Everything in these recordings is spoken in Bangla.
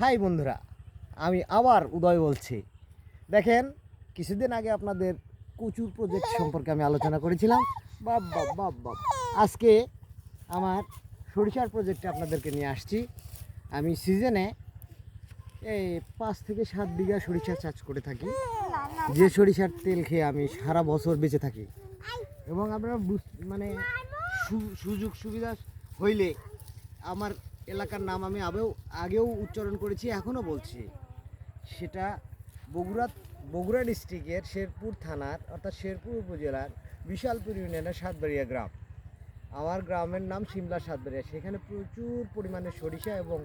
হাই বন্ধুরা, আমি আবার উদয় বলছি। দেখেন, কিছুদিন আগে আপনাদের কচুর প্রজেক্ট সম্পর্কে আমি আলোচনা করেছিলাম। বাপ বাপ বাপ বাপ। আজকে আমার সরিষার প্রজেক্টে আপনাদেরকে নিয়ে আসছি। আমি সিজনে এই পাঁচ থেকে সাত বিঘা সরিষা চাষ করে থাকি। যে সরিষার তেল খেয়ে আমি সারা বছর বেঁচে থাকি। এবং আপনারা মানে সুযোগ সুবিধা হইলে আমার এলাকার নাম আমি আগেও আগেও উচ্চারণ করেছি, এখনও বলছি। সেটা বগুড়া বগুড়া ডিস্ট্রিক্টের শেরপুর থানার, অর্থাৎ শেরপুর উপজেলার বিশালপুর ইউনিয়নের সাতবাড়িয়া গ্রাম। আমার গ্রামের নাম সিমলা সাতবাড়িয়া। সেখানে প্রচুর পরিমাণে সরিষা এবং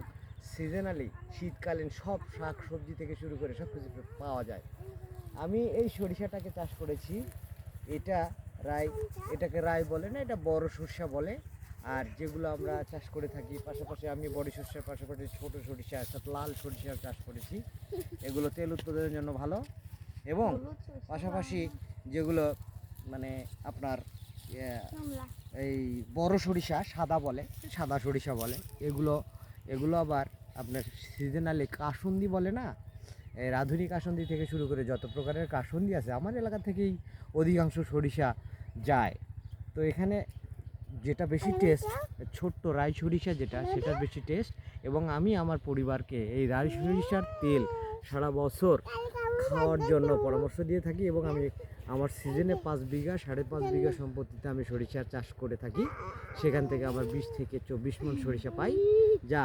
সিজনালি শীতকালীন সব শাক সবজি থেকে শুরু করে সব কিছু পাওয়া যায়। আমি এই সরিষাটাকে চাষ করেছি। এটা রায়, এটাকে রায় বলে না, এটা বড় সরিষা বলে। আর যেগুলো আমরা চাষ করে থাকি পাশাপাশি আমি বড় সরিষার পাশাপাশি ছোট সরিষা অর্থাৎ লাল সরিষার চাষ করেছি। এগুলো তেল উৎপাদনের জন্য ভালো এবং পাশাপাশি যেগুলো মানে আপনার ইয়ে, এই বড় সরিষা সাদা বলে সাদা সরিষা বলে এগুলো এগুলো আবার আপনার সিজনালি কাসুন্দি বলে না? এই রাধুনী কাসুন্দি থেকে শুরু করে যত প্রকারের কাসুন্দি আছে আমার এলাকা থেকেই অধিকাংশ সরিষা যায়। তো এখানে যেটা বেশি টেস্ট ছোট্ট রাই সরিষা যেটা সেটার বেশি টেস্ট এবং আমি আমার পরিবারকে এই রাই সরিষার তেল সারা বছর খাওয়ার জন্য পরামর্শ দিয়ে থাকি এবং আমি আমার সিজনে পাঁচ বিঘা সাড়ে পাঁচ বিঘা সম্পত্তিতে আমি সরিষার চাষ করে থাকি। সেখান থেকে আমার বিশ থেকে চব্বিশ মন সরিষা পাই যা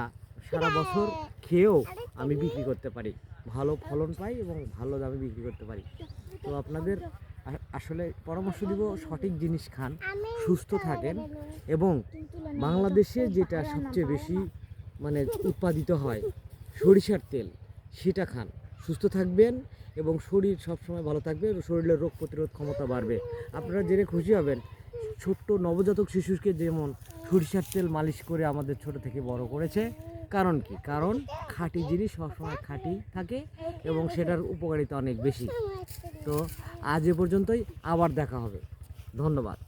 সারা বছর খেয়েও আমি বিক্রি করতে পারি। ভালো ফলন পাই এবং ভালো দামে বিক্রি করতে পারি। তো আপনাদের আসলে পরামর্শ দিব সঠিক জিনিস খান সুস্থ থাকেন এবং বাংলাদেশে যেটা সবচেয়ে বেশি মানে উৎপাদিত হয় সরিষার তেল সেটা খান। সুস্থ থাকবেন এবং শরীর সবসময় ভালো থাকবে এবং শরীরের রোগ প্রতিরোধ ক্ষমতা বাড়বে। আপনারা জেনে খুশি হবেন ছোট্ট নবজাতক শিশুকে যেমন সরিষার তেল মালিশ করে আমাদের ছোট থেকে বড় করেছে কারণ কি? কারণ খাঁটি জিনিস সবসময় খাঁটি থাকে এবং সেটার উপকারিতা অনেক বেশি। তো আজ এ পর্যন্তই, আবার দেখা হবে। ধন্যবাদ।